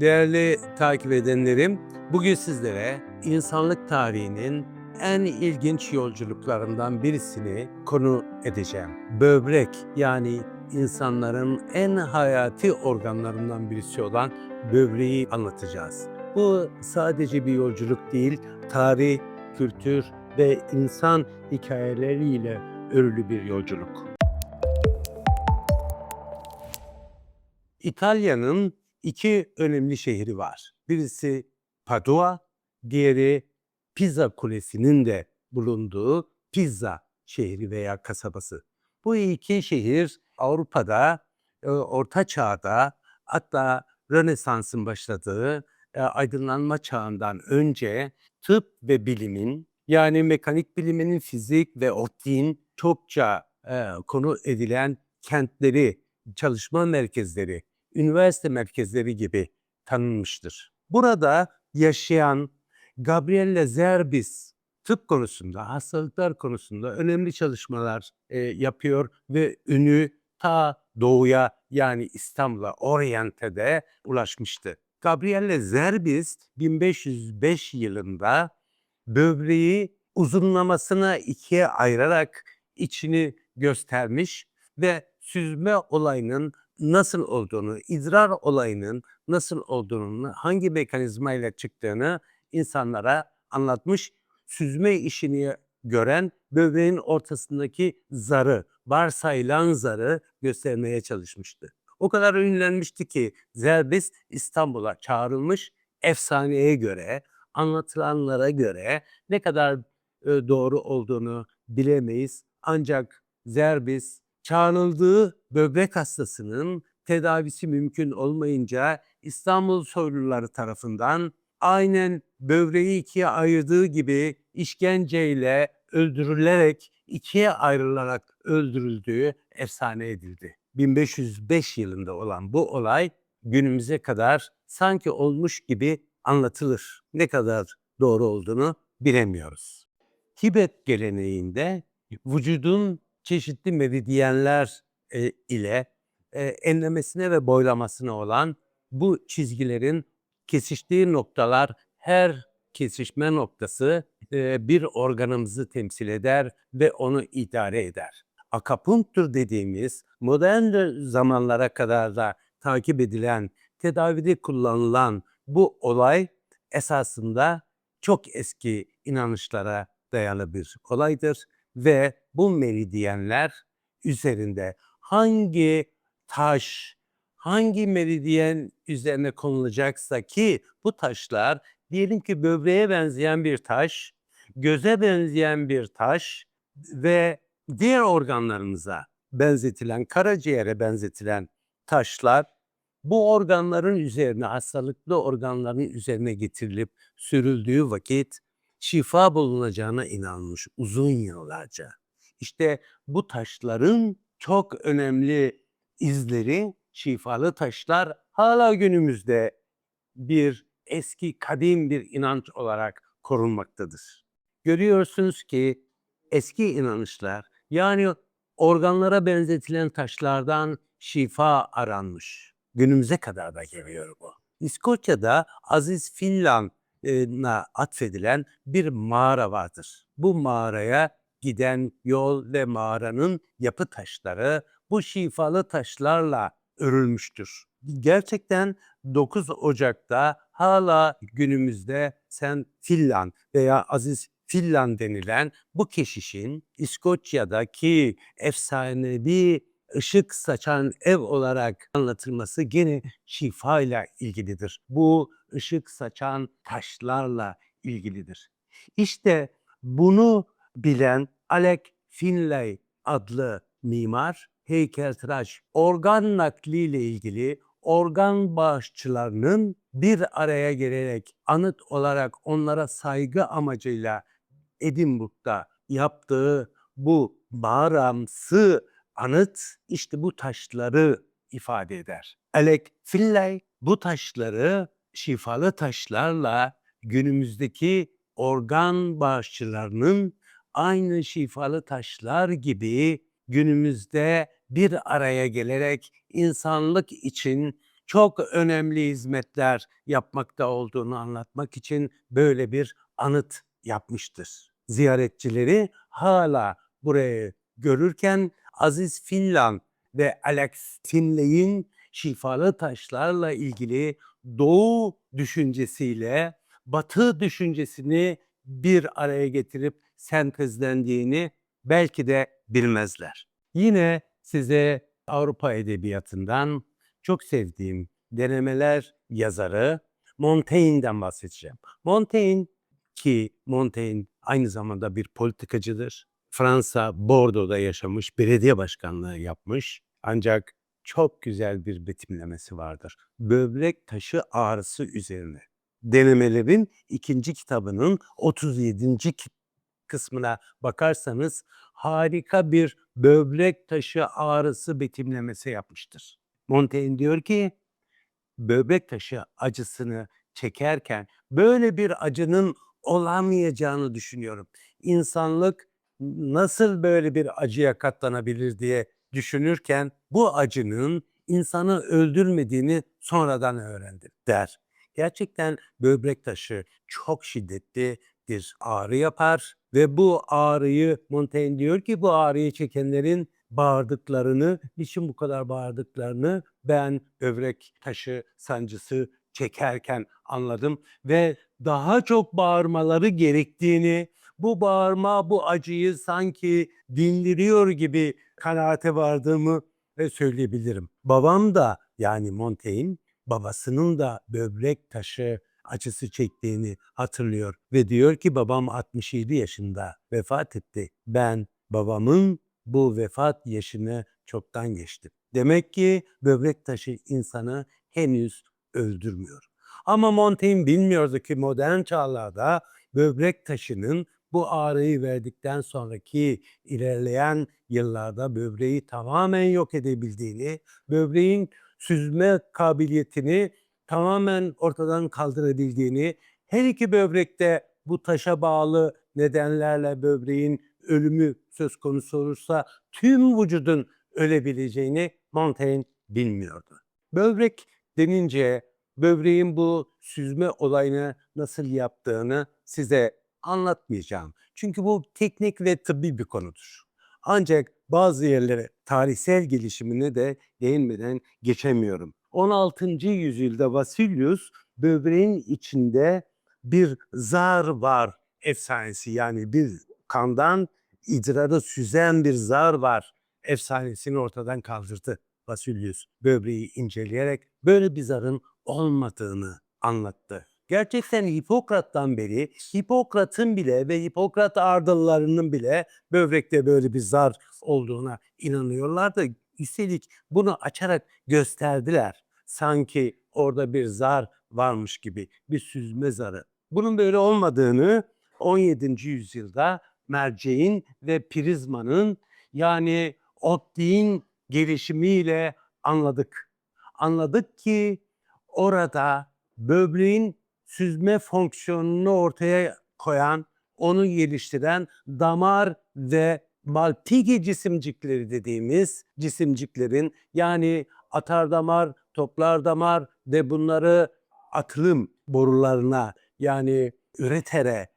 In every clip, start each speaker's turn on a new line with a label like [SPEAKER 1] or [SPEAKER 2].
[SPEAKER 1] Değerli takip edenlerim, bugün sizlere insanlık tarihinin en ilginç yolculuklarından birisini konu edeceğim. Böbrek yani insanların en hayati organlarından birisi olan böbreği anlatacağız. Bu sadece bir yolculuk değil, tarih, kültür ve insan hikayeleriyle örülü bir yolculuk. İtalya'nın iki önemli şehri var. Birisi Padua, diğeri Pisa Kulesi'nin de bulunduğu Pisa şehri veya kasabası. Bu iki şehir Avrupa'da e, Orta Çağ'da hatta Rönesans'ın başladığı e, aydınlanma çağından önce tıp ve bilimin yani mekanik biliminin fizik ve optiğin çokça e, konu edilen kentleri, çalışma merkezleri, üniversite merkezleri gibi tanınmıştır. Burada yaşayan Gabriele Zerbis tıp konusunda, hastalıklar konusunda önemli çalışmalar e, yapıyor ve ünü ta doğuya yani İstanbul'a, Oriente'de ulaşmıştı. Gabriele Zerbis 1505 yılında böbreği uzunlamasına ikiye ayırarak içini göstermiş ve süzme olayının nasıl olduğunu, idrar olayının nasıl olduğunu, hangi mekanizmayla çıktığını insanlara anlatmış. Süzme işini gören böbreğin ortasındaki zarı, varsayılan zarı göstermeye çalışmıştı. O kadar ünlenmişti ki Zerbis İstanbul'a çağrılmış efsaneye göre, anlatılanlara göre ne kadar e, doğru olduğunu bilemeyiz. Ancak Zerbis çağrıldığı böbrek hastasının tedavisi mümkün olmayınca İstanbul soyluları tarafından aynen böbreği ikiye ayırdığı gibi işkenceyle öldürülerek ikiye ayrılarak öldürüldüğü efsane edildi. 1505 yılında olan bu olay günümüze kadar sanki olmuş gibi anlatılır. Ne kadar doğru olduğunu bilemiyoruz. Tibet geleneğinde vücudun çeşitli meridyenler e, ile e, enlemesine ve boylamasına olan bu çizgilerin kesiştiği noktalar her kesişme noktası e, bir organımızı temsil eder ve onu idare eder. Akapunktur dediğimiz modern zamanlara kadar da takip edilen, tedavide kullanılan bu olay esasında çok eski inanışlara dayalı bir olaydır ve bu meridyenler üzerinde hangi taş, hangi meridyen üzerine konulacaksa ki bu taşlar diyelim ki böbreğe benzeyen bir taş, göze benzeyen bir taş ve diğer organlarımıza benzetilen, karaciğere benzetilen taşlar bu organların üzerine, hastalıklı organların üzerine getirilip sürüldüğü vakit şifa bulunacağına inanmış uzun yıllarca. İşte bu taşların çok önemli izleri, şifalı taşlar hala günümüzde bir eski kadim bir inanç olarak korunmaktadır. Görüyorsunuz ki eski inanışlar yani organlara benzetilen taşlardan şifa aranmış. Günümüze kadar da geliyor bu. İskoçya'da Aziz Finland'a atfedilen bir mağara vardır. Bu mağaraya giden yol ve mağaranın yapı taşları bu şifalı taşlarla örülmüştür. Gerçekten 9 Ocak'ta hala günümüzde Sen Finland veya Aziz Finland denilen bu keşişin İskoçya'daki efsanevi ışık saçan ev olarak anlatılması gene şifa ile ilgilidir. Bu ışık saçan taşlarla ilgilidir. İşte bunu bilen Alec Finlay adlı mimar, heykeltıraş, organ nakliyle ilgili organ bağışçılarının bir araya gelerek anıt olarak onlara saygı amacıyla Edinburgh'da yaptığı bu mağaramsı anıt işte bu taşları ifade eder. Alec Finlay bu taşları şifalı taşlarla günümüzdeki organ bağışçılarının aynı şifalı taşlar gibi günümüzde bir araya gelerek insanlık için çok önemli hizmetler yapmakta olduğunu anlatmak için böyle bir anıt yapmıştır. Ziyaretçileri hala burayı görürken Aziz Finland ve Alex Finley'in şifalı taşlarla ilgili doğu düşüncesiyle batı düşüncesini bir araya getirip sentezlendiğini belki de bilmezler. Yine size Avrupa edebiyatından çok sevdiğim denemeler yazarı Montaigne'den bahsedeceğim. Montaigne ki Montaigne aynı zamanda bir politikacıdır. Fransa Bordeaux'da yaşamış, belediye başkanlığı yapmış. Ancak çok güzel bir betimlemesi vardır. Böbrek taşı ağrısı üzerine. Denemelerin ikinci kitabının 37. kısmına bakarsanız harika bir böbrek taşı ağrısı betimlemesi yapmıştır. Montaigne diyor ki böbrek taşı acısını çekerken böyle bir acının olamayacağını düşünüyorum. İnsanlık nasıl böyle bir acıya katlanabilir diye düşünürken bu acının insanı öldürmediğini sonradan öğrendim der. Gerçekten böbrek taşı çok şiddetli bir ağrı yapar ve bu ağrıyı Montaigne diyor ki bu ağrıyı çekenlerin bağırdıklarını, niçin bu kadar bağırdıklarını ben böbrek taşı sancısı çekerken anladım ve daha çok bağırmaları gerektiğini, bu bağırma bu acıyı sanki dindiriyor gibi kanaate vardığımı ve söyleyebilirim. Babam da yani Montaigne babasının da böbrek taşı acısı çektiğini hatırlıyor ve diyor ki babam 67 yaşında vefat etti. Ben babamın bu vefat yaşını çoktan geçtim. Demek ki böbrek taşı insanı henüz öldürmüyor. Ama Montaigne bilmiyordu ki modern çağlarda böbrek taşının bu ağrıyı verdikten sonraki ilerleyen yıllarda böbreği tamamen yok edebildiğini, böbreğin süzme kabiliyetini tamamen ortadan kaldırabildiğini, her iki böbrekte bu taşa bağlı nedenlerle böbreğin ölümü söz konusu olursa tüm vücudun ölebileceğini Montaigne bilmiyordu. Böbrek denince böbreğin bu süzme olayını nasıl yaptığını size anlatmayacağım. Çünkü bu teknik ve tıbbi bir konudur. Ancak bazı yerlere tarihsel gelişimine de değinmeden geçemiyorum. 16. yüzyılda Vasilius böbreğin içinde bir zar var efsanesi yani bir kandan idrarı süzen bir zar var efsanesini ortadan kaldırdı Vasilius böbreği inceleyerek böyle bir zarın olmadığını anlattı. Gerçekten Hipokrat'tan beri Hipokrat'ın bile ve Hipokrat ardıllarının bile böbrekte böyle bir zar olduğuna inanıyorlar da üstelik bunu açarak gösterdiler. Sanki orada bir zar varmış gibi bir süzme zarı. Bunun böyle olmadığını 17. yüzyılda merceğin ve prizmanın yani optiğin gelişimiyle anladık. Anladık ki orada böbreğin süzme fonksiyonunu ortaya koyan, onu geliştiren damar ve Malpighi cisimcikleri dediğimiz cisimciklerin yani atar damar, toplar damar ve bunları atılım borularına yani üretere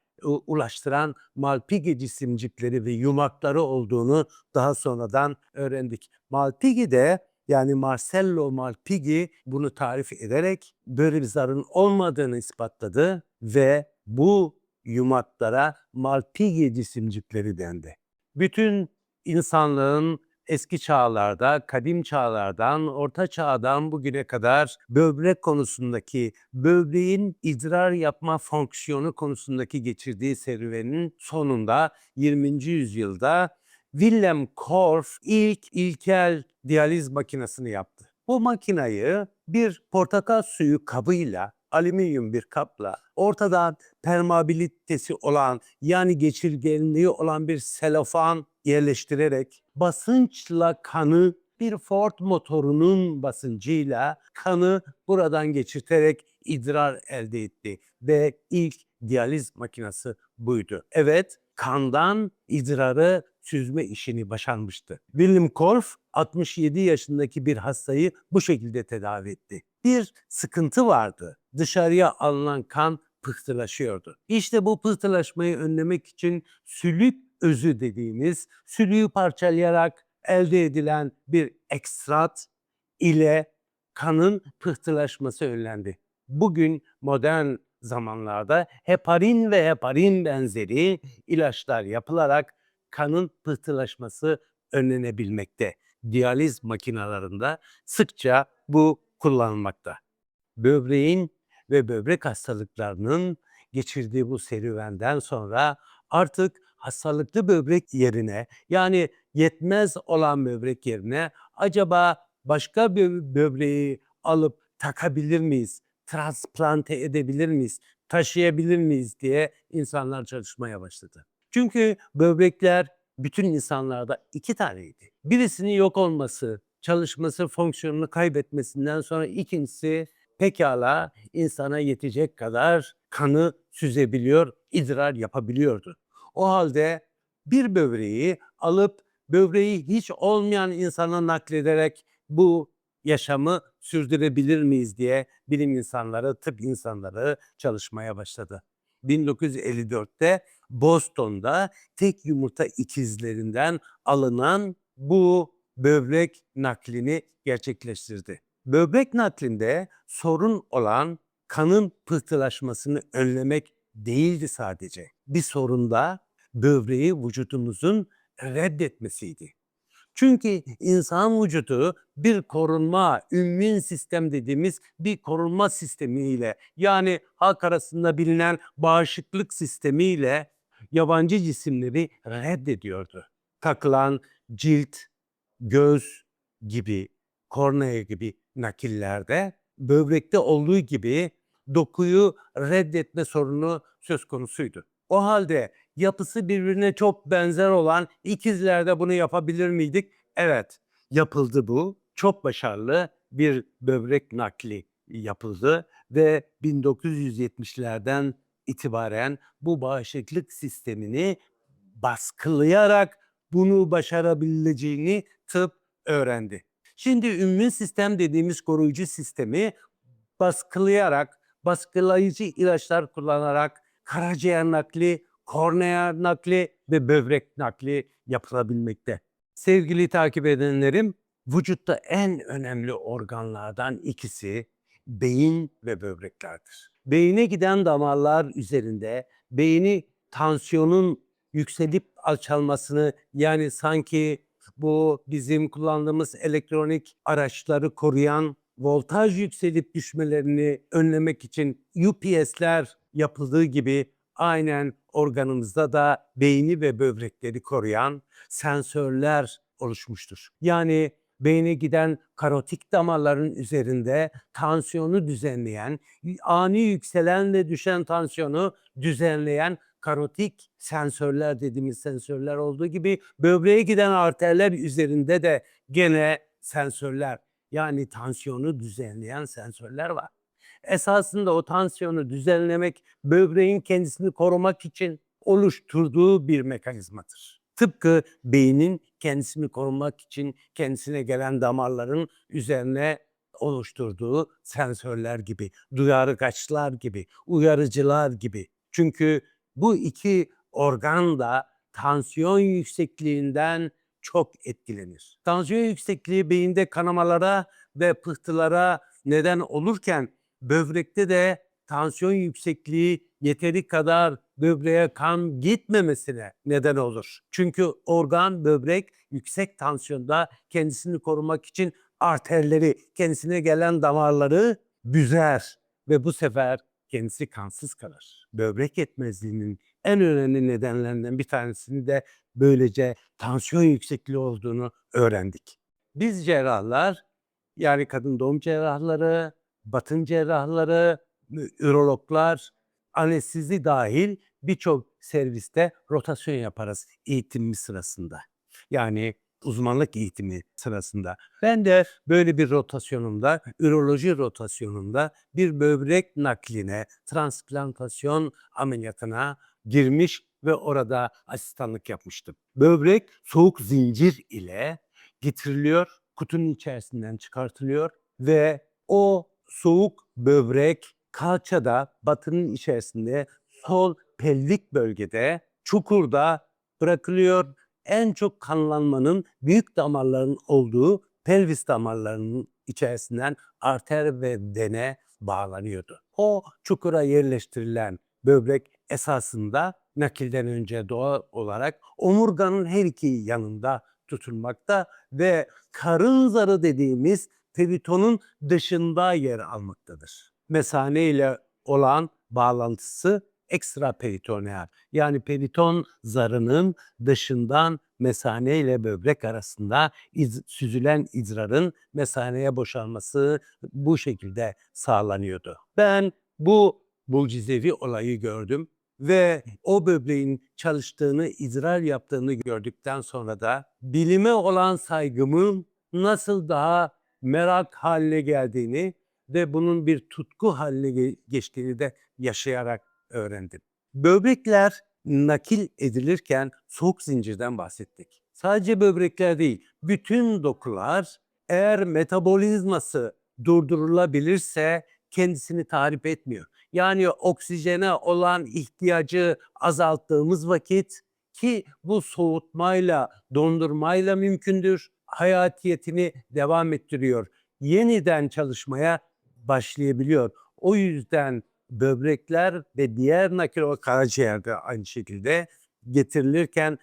[SPEAKER 1] ulaştıran Malpighi cisimcikleri ve yumakları olduğunu daha sonradan öğrendik. Malpighi de yani Marcello Malpighi bunu tarif ederek böyle bir zarın olmadığını ispatladı ve bu yumaklara Malpighi cisimcikleri dendi. Bütün insanlığın eski çağlarda, kadim çağlardan, orta çağdan bugüne kadar böbrek konusundaki, böbreğin idrar yapma fonksiyonu konusundaki geçirdiği serüvenin sonunda 20. yüzyılda Willem Korff ilk ilkel diyaliz makinesini yaptı. Bu makinayı bir portakal suyu kabıyla alüminyum bir kapla ortadan permeabilitesi olan yani geçirgenliği olan bir selofan yerleştirerek basınçla kanı bir Ford motorunun basıncıyla kanı buradan geçirterek idrar elde etti ve ilk diyaliz makinesi buydu. Evet, kandan idrarı süzme işini başarmıştı. William Korff 67 yaşındaki bir hastayı bu şekilde tedavi etti. bir sıkıntı vardı. Dışarıya alınan kan pıhtılaşıyordu. İşte bu pıhtılaşmayı önlemek için sülük özü dediğimiz sülüğü parçalayarak elde edilen bir ekstrat ile kanın pıhtılaşması önlendi. Bugün modern zamanlarda heparin ve heparin benzeri ilaçlar yapılarak kanın pıhtılaşması önlenebilmekte. Diyaliz makinalarında sıkça bu kullanılmakta. Böbreğin ve böbrek hastalıklarının geçirdiği bu serüvenden sonra artık hastalıklı böbrek yerine yani yetmez olan böbrek yerine acaba başka bö- böbreği alıp takabilir miyiz? Transplante edebilir miyiz? Taşıyabilir miyiz diye insanlar çalışmaya başladı. Çünkü böbrekler bütün insanlarda iki taneydi. Birisinin yok olması, çalışması, fonksiyonunu kaybetmesinden sonra ikincisi pekala insana yetecek kadar kanı süzebiliyor, idrar yapabiliyordu. O halde bir böbreği alıp böbreği hiç olmayan insana naklederek bu yaşamı sürdürebilir miyiz diye bilim insanları, tıp insanları çalışmaya başladı. 1954'te Boston'da tek yumurta ikizlerinden alınan bu böbrek naklini gerçekleştirdi. Böbrek naklinde sorun olan kanın pıhtılaşmasını önlemek değildi sadece. Bir sorun da böbreği vücudumuzun reddetmesiydi. Çünkü insan vücudu bir korunma, immün sistem dediğimiz bir korunma sistemiyle yani halk arasında bilinen bağışıklık sistemiyle yabancı cisimleri reddediyordu. Takılan cilt, göz gibi, kornea gibi nakillerde böbrekte olduğu gibi dokuyu reddetme sorunu söz konusuydu. O halde yapısı birbirine çok benzer olan ikizlerde bunu yapabilir miydik? Evet, yapıldı bu. Çok başarılı bir böbrek nakli yapıldı ve 1970'lerden itibaren bu bağışıklık sistemini baskılayarak bunu başarabileceğini tıp öğrendi. Şimdi immün sistem dediğimiz koruyucu sistemi baskılayarak, baskılayıcı ilaçlar kullanarak karaciğer nakli, kornea nakli ve böbrek nakli yapılabilmekte. Sevgili takip edenlerim, vücutta en önemli organlardan ikisi beyin ve böbreklerdir. Beyine giden damarlar üzerinde beyni tansiyonun yükselip alçalmasını yani sanki bu bizim kullandığımız elektronik araçları koruyan voltaj yükselip düşmelerini önlemek için UPS'ler yapıldığı gibi aynen organımızda da beyni ve böbrekleri koruyan sensörler oluşmuştur. Yani beyne giden karotik damarların üzerinde tansiyonu düzenleyen, ani yükselen ve düşen tansiyonu düzenleyen karotik sensörler dediğimiz sensörler olduğu gibi böbreğe giden arterler üzerinde de gene sensörler yani tansiyonu düzenleyen sensörler var. Esasında o tansiyonu düzenlemek böbreğin kendisini korumak için oluşturduğu bir mekanizmadır. Tıpkı beynin kendisini korumak için kendisine gelen damarların üzerine oluşturduğu sensörler gibi, duyargaçlar gibi, uyarıcılar gibi. Çünkü bu iki organ da tansiyon yüksekliğinden çok etkilenir. Tansiyon yüksekliği beyinde kanamalara ve pıhtılara neden olurken böbrekte de tansiyon yüksekliği yeteri kadar böbreğe kan gitmemesine neden olur. Çünkü organ böbrek yüksek tansiyonda kendisini korumak için arterleri, kendisine gelen damarları büzer ve bu sefer kendisi kansız kalır. Böbrek yetmezliğinin en önemli nedenlerinden bir tanesini de böylece tansiyon yüksekliği olduğunu öğrendik. Biz cerrahlar yani kadın doğum cerrahları, batın cerrahları, ürologlar, anestezi dahil birçok serviste rotasyon yaparız eğitimimiz sırasında. Yani uzmanlık eğitimi sırasında. Ben de böyle bir rotasyonumda, üroloji rotasyonunda bir böbrek nakline, transplantasyon ameliyatına girmiş ve orada asistanlık yapmıştım. Böbrek soğuk zincir ile getiriliyor, kutunun içerisinden çıkartılıyor ve o soğuk böbrek kalçada batının içerisinde sol pelvik bölgede çukurda bırakılıyor. En çok kanlanmanın büyük damarların olduğu pelvis damarlarının içerisinden arter ve vene bağlanıyordu. O çukura yerleştirilen böbrek esasında nakilden önce doğal olarak omurganın her iki yanında tutulmakta ve karın zarı dediğimiz peritonun dışında yer almaktadır. Mesane ile olan bağlantısı ekstraperitoneal yani periton zarının dışından mesane ile böbrek arasında iz- süzülen idrarın mesaneye boşalması bu şekilde sağlanıyordu. Ben bu mucizevi olayı gördüm ve o böbreğin çalıştığını, idrar yaptığını gördükten sonra da bilime olan saygımın nasıl daha merak haline geldiğini ve bunun bir tutku haline ge- geçtiğini de yaşayarak öğrendim. Böbrekler nakil edilirken soğuk zincirden bahsettik. Sadece böbrekler değil, bütün dokular eğer metabolizması durdurulabilirse kendisini tahrip etmiyor. Yani oksijene olan ihtiyacı azalttığımız vakit ki bu soğutmayla, dondurmayla mümkündür. Hayatiyetini devam ettiriyor. Yeniden çalışmaya başlayabiliyor. O yüzden böbrekler ve diğer nakil o karaciğer de aynı şekilde getirilirken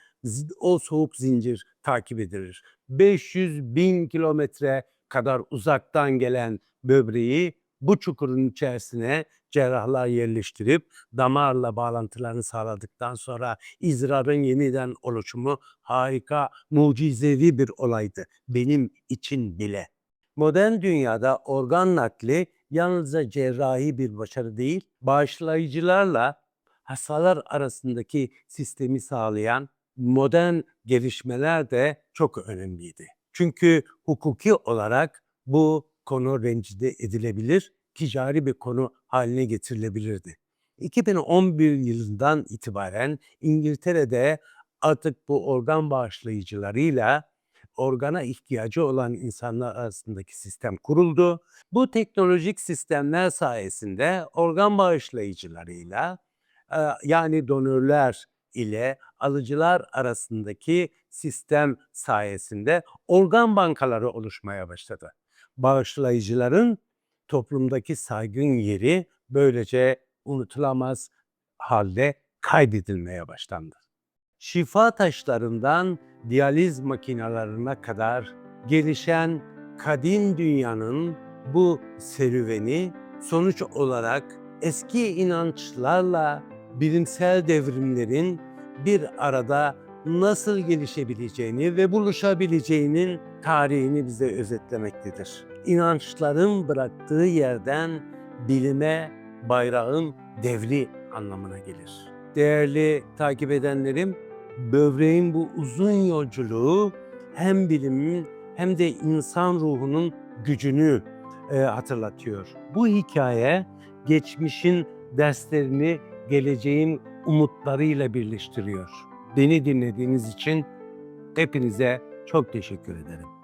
[SPEAKER 1] o soğuk zincir takip edilir. 500 bin kilometre kadar uzaktan gelen böbreği bu çukurun içerisine cerrahlar yerleştirip damarla bağlantılarını sağladıktan sonra idrarın yeniden oluşumu harika, mucizevi bir olaydı benim için bile. Modern dünyada organ nakli yalnızca cerrahi bir başarı değil, bağışlayıcılarla hastalar arasındaki sistemi sağlayan modern gelişmeler de çok önemliydi. Çünkü hukuki olarak bu konu rencide edilebilir, ticari bir konu haline getirilebilirdi. 2011 yılından itibaren İngiltere'de artık bu organ bağışlayıcılarıyla organa ihtiyacı olan insanlar arasındaki sistem kuruldu. Bu teknolojik sistemler sayesinde organ bağışlayıcılarıyla e, yani donörler ile alıcılar arasındaki sistem sayesinde organ bankaları oluşmaya başladı. Bağışlayıcıların toplumdaki saygın yeri böylece unutulamaz halde kaydedilmeye başlandı. Şifa taşlarından diyaliz makinalarına kadar gelişen kadim dünyanın bu serüveni sonuç olarak eski inançlarla bilimsel devrimlerin bir arada nasıl gelişebileceğini ve buluşabileceğinin tarihini bize özetlemektedir. İnançların bıraktığı yerden bilime bayrağın devri anlamına gelir. Değerli takip edenlerim, böbreğin bu uzun yolculuğu hem bilimin hem de insan ruhunun gücünü e, hatırlatıyor. Bu hikaye geçmişin derslerini geleceğin umutlarıyla birleştiriyor. Beni dinlediğiniz için hepinize çok teşekkür ederim.